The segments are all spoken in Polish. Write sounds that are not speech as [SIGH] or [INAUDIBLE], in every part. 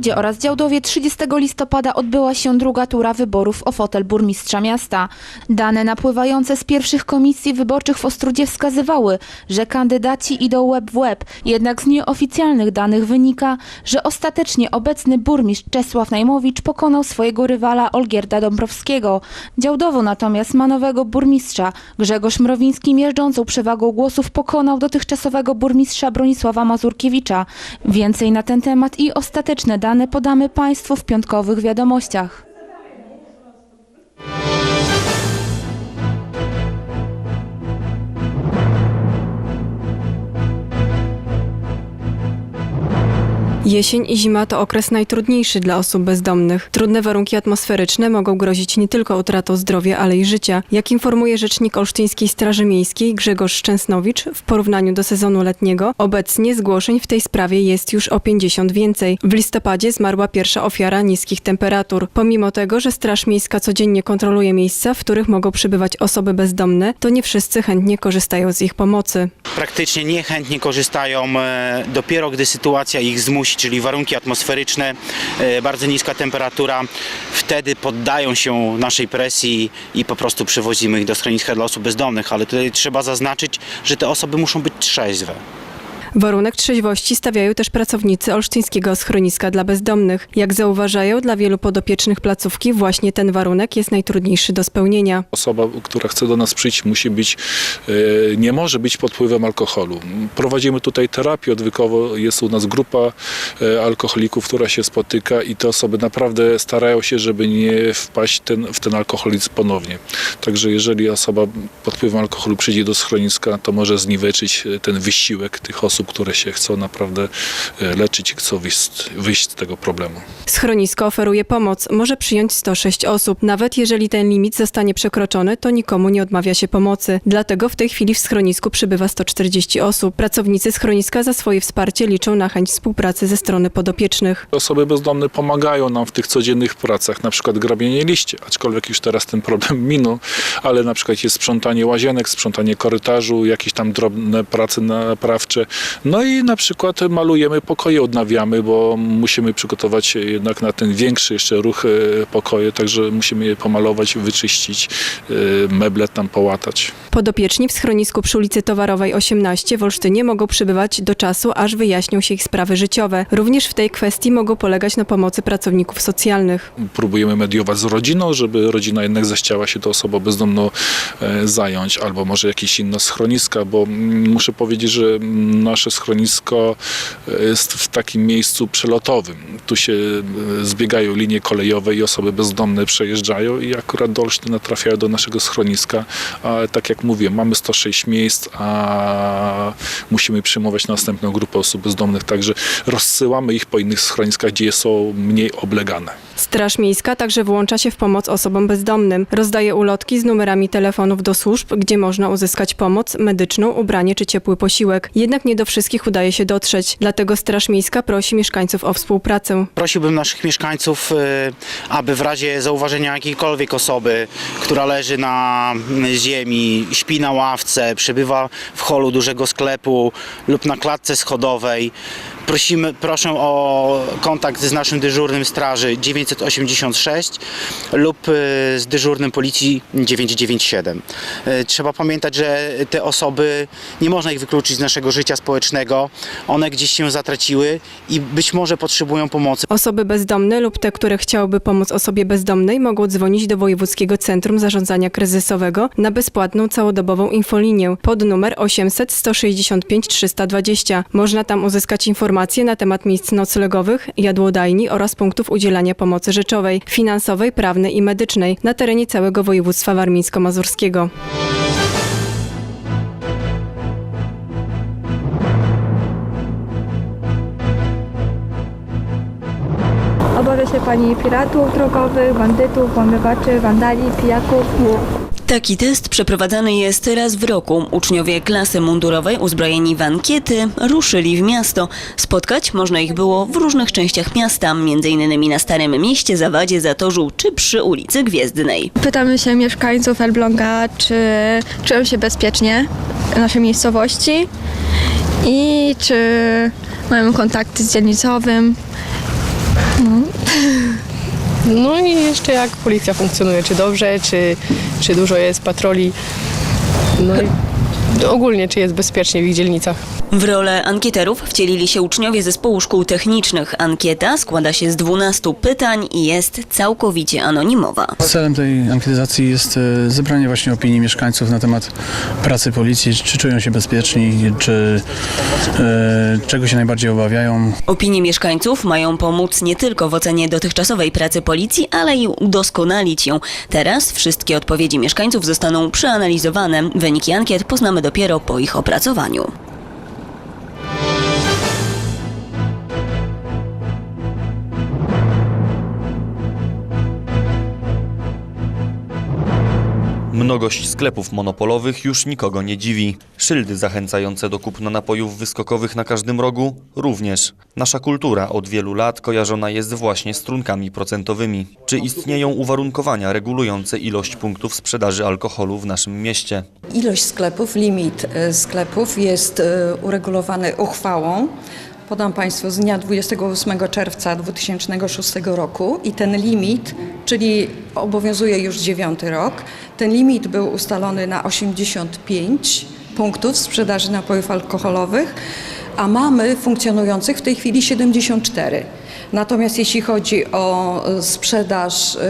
Strudzie oraz Działdowie 30 listopada odbyła się druga tura wyborów o fotel burmistrza miasta. Dane napływające z pierwszych komisji wyborczych w Ostrudzie wskazywały, że kandydaci idą łeb w łeb, jednak z nieoficjalnych danych wynika, że ostatecznie obecny burmistrz Czesław Najmowicz pokonał swojego rywala Olgierda Dąbrowskiego. Działdowo natomiast ma nowego burmistrza. Grzegorz Mrowiński miażdżącą przewagą głosów pokonał dotychczasowego burmistrza Bronisława Mazurkiewicza. Więcej na ten temat i ostateczne dane podamy Państwu w piątkowych wiadomościach. Jesień i zima to okres najtrudniejszy dla osób bezdomnych. Trudne warunki atmosferyczne mogą grozić nie tylko utratą zdrowia, ale i życia. Jak informuje rzecznik Olsztyńskiej Straży Miejskiej Grzegorz Szczęsnowicz, w porównaniu do sezonu letniego, obecnie zgłoszeń w tej sprawie jest już o 50 więcej. W listopadzie zmarła pierwsza ofiara niskich temperatur. Pomimo tego, że Straż Miejska codziennie kontroluje miejsca, w których mogą przybywać osoby bezdomne, to nie wszyscy chętnie korzystają z ich pomocy. praktycznie niechętnie korzystają e, dopiero gdy sytuacja ich zmusi, czyli warunki atmosferyczne, e, bardzo niska temperatura, wtedy poddają się naszej presji i po prostu przywozimy ich do schroniska dla osób bezdomnych, ale tutaj trzeba zaznaczyć, że te osoby muszą być trzeźwe. Warunek trzeźwości stawiają też pracownicy Olsztyńskiego Schroniska dla Bezdomnych. Jak zauważają, dla wielu podopiecznych placówki właśnie ten warunek jest najtrudniejszy do spełnienia. Osoba, która chce do nas przyjść, musi być, e, nie może być pod wpływem alkoholu. Prowadzimy tutaj terapię odwykowo, jest u nas grupa e, alkoholików, która się spotyka i te osoby naprawdę starają się, żeby nie wpaść ten, w ten alkoholizm ponownie. Także jeżeli osoba pod wpływem alkoholu przyjdzie do schroniska, to może zniweczyć e, ten wysiłek tych osób, które się chcą naprawdę e, leczyć i chcą wyjść, wyjść z tego problemu. Schronisko oferuje pomoc, może przyjąć 106 osób. Nawet jeżeli ten limit zostanie przekroczony, to nikomu nie odmawia się pomocy. Dlatego w tej chwili w schronisku przybywa 140 osób. Pracownicy schroniska za swoje wsparcie liczą na chęć współpracy ze strony podopiecznych. Osoby bezdomne pomagają nam w tych codziennych pracach, na przykład grabienie liście, aczkolwiek już teraz ten problem [LAUGHS] minął, ale na przykład jest sprzątanie łazienek, sprzątanie korytarzu, jakieś tam drobne prace naprawcze. No i na przykład malujemy pokoje, odnawiamy, bo musimy przygotować jednak na ten większy jeszcze ruch e, pokoje, także musimy je pomalować, wyczyścić, e, meble tam połatać. Podopieczni w schronisku przy ulicy Towarowej 18 w Olsztynie mogą przybywać do czasu, aż wyjaśnią się ich sprawy życiowe. Również w tej kwestii mogą polegać na pomocy pracowników socjalnych. próbujemy mediować z rodziną, żeby rodzina jednak zechciała się tą osobą bezdomną e, zająć, albo może jakieś inne schroniska, bo mm, muszę powiedzieć, że mm, nasze schronisko e, jest w takim miejscu przelotowym. Tu się e, zbiegają linie kolejowe i osoby bezdomne przejeżdżają i akurat do Olsztyna trafiają do naszego schroniska, a tak jak mówię, mamy 106 miejsc, a musimy przyjmować następną grupę osób bezdomnych, także rozsyłamy ich po innych schroniskach, gdzie są mniej oblegane. Straż Miejska także włącza się w pomoc osobom bezdomnym. Rozdaje ulotki z numerami telefonów do służb, gdzie można uzyskać pomoc medyczną, ubranie czy ciepły posiłek. Jednak nie do wszystkich udaje się dotrzeć. Dlatego Straż Miejska prosi mieszkańców o współpracę. Prosiłbym naszych mieszkańców, e, aby w razie zauważenia jakiejkolwiek osoby, która leży na ziemi, śpi na ławce, przebywa w holu dużego sklepu lub na klatce schodowej, prosimy, proszę o kontakt z naszym dyżurnym straży 986 lub e, z dyżurnym policji 997. E, Trzeba pamiętać, że te osoby, nie można ich wykluczyć z naszego życia społecznego, one gdzieś się zatraciły i być może potrzebują pomocy. Osoby bezdomne lub te, które chciałyby pomóc osobie bezdomnej, mogą dzwonić do Wojewódzkiego Centrum Zarządzania Kryzysowego na bezpłatną całodobową infolinię pod numer 800 165 320. Można tam uzyskać informacje na temat miejsc noclegowych, jadłodajni oraz punktów udzielania pomocy rzeczowej, finansowej, prawnej i medycznej na terenie całego województwa warmińsko-mazurskiego. Obawia się Pani piratów drogowych, bandytów, włamywaczy, wandali, pijaków? Taki test przeprowadzany jest raz w roku. Uczniowie klasy mundurowej uzbrojeni w ankiety ruszyli w miasto. Spotkać można ich było w różnych częściach miasta, m.in. na Starym Mieście, Zawadzie, Zatorzu czy przy ulicy Gwiezdnej. Pytamy się mieszkańców Elbląga, czy czują się bezpiecznie w naszej miejscowości i czy mają kontakty z dzielnicowym No i jeszcze jak policja funkcjonuje, czy dobrze, czy, czy dużo jest patroli. No i ogólnie, czy jest bezpiecznie w ich dzielnicach. W rolę ankieterów wcielili się uczniowie zespołu szkół technicznych. Ankieta składa się z 12 pytań i jest całkowicie anonimowa. Celem tej ankietizacji jest e, zebranie właśnie opinii mieszkańców na temat pracy policji, czy czują się bezpieczni, czy e, czego się najbardziej obawiają. Opinie mieszkańców mają pomóc nie tylko w ocenie dotychczasowej pracy policji, ale i udoskonalić ją. Teraz wszystkie odpowiedzi mieszkańców zostaną przeanalizowane. Wyniki ankiet poznamy dopiero po ich opracowaniu. Mnogość sklepów monopolowych już nikogo nie dziwi. Szyldy zachęcające do kupna napojów wyskokowych na każdym rogu również. Nasza kultura od wielu lat kojarzona jest właśnie z trunkami procentowymi. Czy istnieją uwarunkowania regulujące ilość punktów sprzedaży alkoholu w naszym mieście? Ilość sklepów, limit e, sklepów jest e, uregulowany uchwałą. Podam Państwu z dnia 28 czerwca 2006 roku i ten limit, czyli obowiązuje już dziewiąty rok, ten limit był ustalony na 85 punktów sprzedaży napojów alkoholowych, a mamy funkcjonujących w tej chwili 74. Natomiast jeśli chodzi o e, sprzedaż e,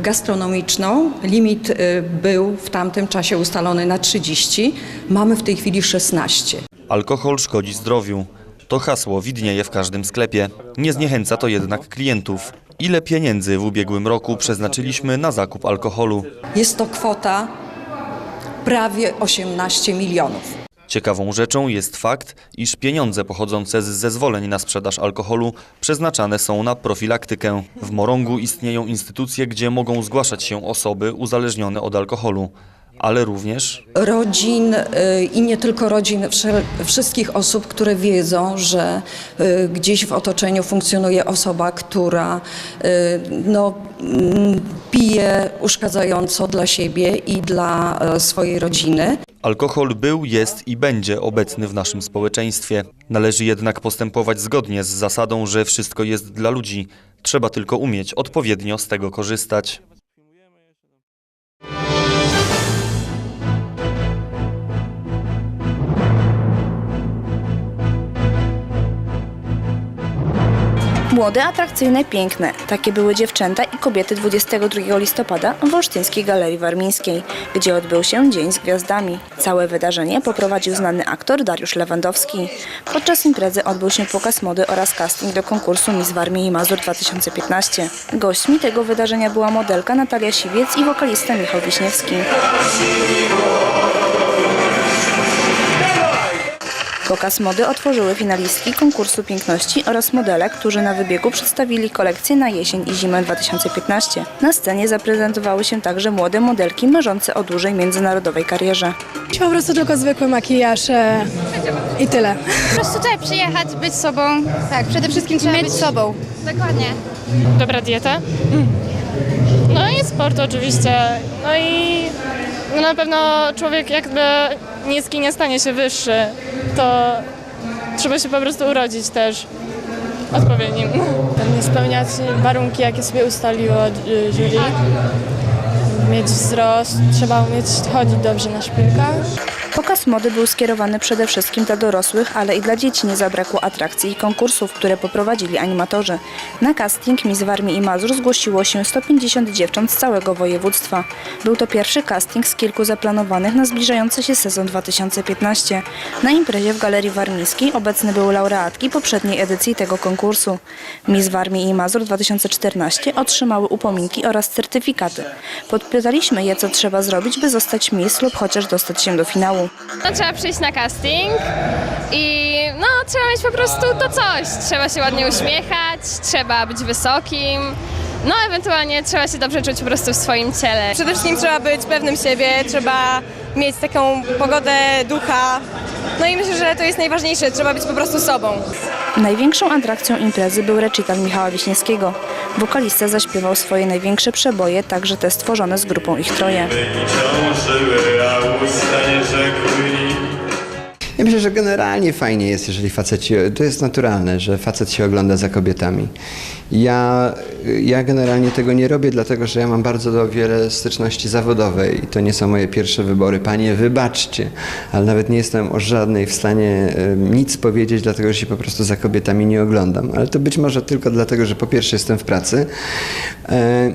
gastronomiczną, limit e, był w tamtym czasie ustalony na 30, mamy w tej chwili 16. Alkohol szkodzi zdrowiu. To hasło widnieje w każdym sklepie. Nie zniechęca to jednak klientów. Ile pieniędzy w ubiegłym roku przeznaczyliśmy na zakup alkoholu? Jest to kwota prawie 18 milionów. Ciekawą rzeczą jest fakt, iż pieniądze pochodzące z zezwoleń na sprzedaż alkoholu przeznaczane są na profilaktykę. W Morągu istnieją instytucje, gdzie mogą zgłaszać się osoby uzależnione od alkoholu, ale również rodzin y, i nie tylko rodzin, wszystkich osób, które wiedzą, że y, gdzieś w otoczeniu funkcjonuje osoba, która y, no, mm, pije uszkadzająco dla siebie i dla e, swojej rodziny. alkohol był, jest i będzie obecny w naszym społeczeństwie. Należy jednak postępować zgodnie z zasadą, że wszystko jest dla ludzi. Trzeba tylko umieć odpowiednio z tego korzystać. Młode, atrakcyjne, piękne. Takie były dziewczęta i kobiety 22 listopada w Olsztyńskiej Galerii Warmińskiej, gdzie odbył się Dzień z Gwiazdami. Całe wydarzenie poprowadził znany aktor Dariusz Lewandowski. Podczas imprezy odbył się pokaz mody oraz casting do konkursu Miss Warmii i Mazur 2015. Gośćmi tego wydarzenia była modelka Natalia Siwiec i wokalista Michał Wiśniewski. Pokaz mody otworzyły finalistki konkursu piękności oraz modele, którzy na wybiegu przedstawili kolekcję na jesień i zimę 2015. Na scenie zaprezentowały się także młode modelki marzące o dłużej międzynarodowej karierze. Po prostu tylko zwykły makijaż e, i tyle. Po prostu tutaj przyjechać, być sobą. Tak, przede wszystkim trzeba być sobą. Dokładnie. dobra dieta. No i sport oczywiście. No i no na pewno człowiek jakby niski nie stanie się wyższy. To trzeba się po prostu urodzić też odpowiednim. Spełniać warunki, jakie sobie ustaliło y, jury. Mieć wzrost, trzeba umieć chodzić dobrze na szpilkach. Pokaz mody był skierowany przede wszystkim dla dorosłych, ale i dla dzieci nie zabrakło atrakcji i konkursów, które poprowadzili animatorzy. Na casting Miss Warmii i Mazur zgłosiło się 150 dziewcząt z całego województwa. Był to pierwszy casting z kilku zaplanowanych na zbliżający się sezon 2015. Na imprezie w Galerii Warmińskiej obecne były laureatki poprzedniej edycji tego konkursu. Miss Warmii i Mazur 2014 otrzymały upominki oraz certyfikaty. Podpytaliśmy je, co trzeba zrobić, by zostać Miss lub chociaż dostać się do finału. No, trzeba przyjść na casting i no trzeba mieć po prostu to coś. Trzeba się ładnie uśmiechać, trzeba być wysokim. No ewentualnie trzeba się dobrze czuć po prostu w swoim ciele. Przede wszystkim trzeba być pewnym siebie, trzeba mieć taką pogodę ducha. No i myślę, że to jest najważniejsze, trzeba być po prostu sobą. Największą atrakcją imprezy był recital Michała Wiśniewskiego. Wokalista zaśpiewał swoje największe przeboje, także te stworzone z grupą ich troje. Ja myślę, że generalnie fajnie jest, jeżeli facet się, to jest naturalne, że facet się ogląda za kobietami. Ja, ja generalnie tego nie robię, dlatego że ja mam bardzo wiele styczności zawodowej i to nie są moje pierwsze wybory. Panie, wybaczcie, ale nawet nie jestem o żadnej w stanie nic powiedzieć, dlatego że się po prostu za kobietami nie oglądam. Ale to być może tylko dlatego, że po pierwsze jestem w pracy, e,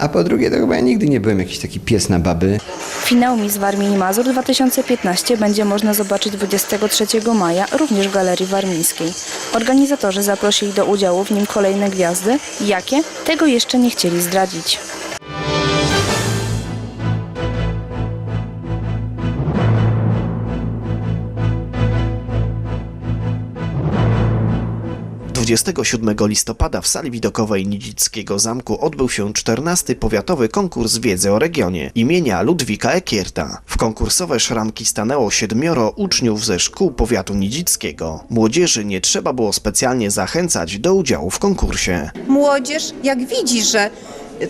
a po drugie to chyba ja nigdy nie byłem jakiś taki pies na baby. Finał Miss Warmii i Mazur 2015 będzie można zobaczyć 23 maja również w Galerii Warmińskiej. Organizatorzy zaprosili do udziału w nim kolejne gwiazdy. Jakie? Tego jeszcze nie chcieli zdradzić. 27 listopada w sali widokowej Nidzickiego Zamku odbył się 14. powiatowy konkurs wiedzy o regionie imienia Ludwika Ekierta. W konkursowe szranki stanęło siedmioro uczniów ze szkół powiatu nidzickiego. Młodzieży nie trzeba było specjalnie zachęcać do udziału w konkursie. młodzież, jak widzi, że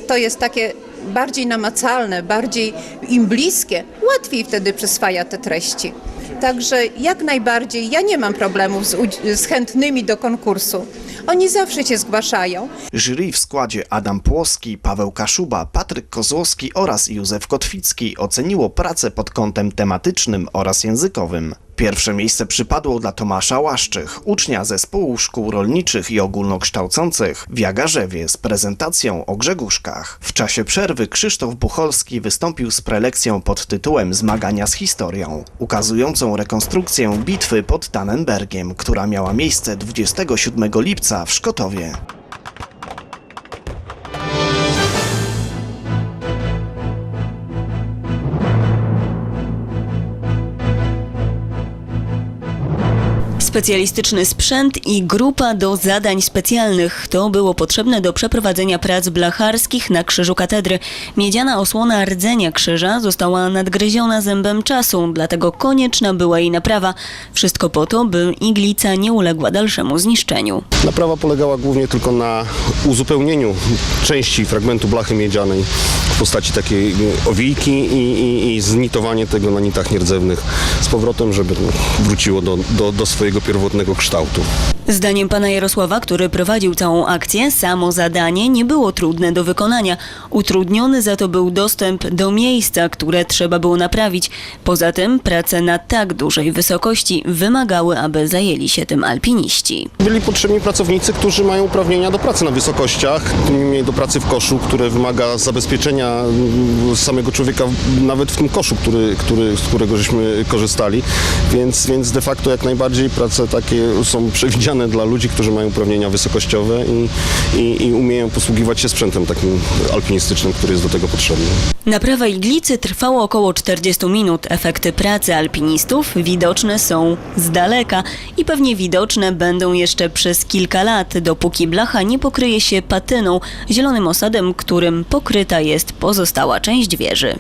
to jest takie bardziej namacalne, bardziej im bliskie, łatwiej wtedy przyswaja te treści. Także jak najbardziej ja nie mam problemów z, z chętnymi do konkursu. Oni zawsze się zgłaszają. Jury w składzie Adam Płoski, Paweł Kaszuba, Patryk Kozłowski oraz Józef Kotwicki oceniło pracę pod kątem tematycznym oraz językowym. Pierwsze miejsce przypadło dla Tomasza Łaszczych, ucznia zespołu szkół rolniczych i ogólnokształcących w Jagarzewie z prezentacją o grzeguszkach. W czasie przerwy Krzysztof Bucholski wystąpił z prelekcją pod tytułem Zmagania z historią, ukazującą rekonstrukcję bitwy pod Tannenbergiem, która miała miejsce 27 lipca w Szkotowie. Specjalistyczny sprzęt i grupa do zadań specjalnych to było potrzebne do przeprowadzenia prac blacharskich na krzyżu katedry. Miedziana osłona rdzenia krzyża została nadgryziona zębem czasu, dlatego konieczna była jej naprawa. Wszystko po to, by iglica nie uległa dalszemu zniszczeniu. Naprawa polegała głównie tylko na uzupełnieniu części fragmentu blachy miedzianej w postaci takiej owijki i, i, i znitowanie tego na nitach nierdzewnych z powrotem, żeby no, wróciło do, do, do swojego pierwotnego kształtu. Zdaniem pana Jarosława, który prowadził całą akcję, samo zadanie nie było trudne do wykonania. Utrudniony za to był dostęp do miejsca, które trzeba było naprawić. Poza tym prace na tak dużej wysokości wymagały, aby zajęli się tym alpiniści. Byli potrzebni pracownicy, którzy mają uprawnienia do pracy na wysokościach, niemniej do pracy w koszu, które wymaga zabezpieczenia samego człowieka nawet w tym koszu, który, który, z którego żeśmy korzystali. Więc, więc de facto jak najbardziej prace takie są przewidziane dla ludzi, którzy mają uprawnienia wysokościowe i, i, i umieją posługiwać się sprzętem takim alpinistycznym, który jest do tego potrzebny. Naprawa iglicy trwała około 40 minut. Efekty pracy alpinistów widoczne są z daleka i pewnie widoczne będą jeszcze przez kilka lat, dopóki blacha nie pokryje się patyną, zielonym osadem, którym pokryta jest pozostała część wieży.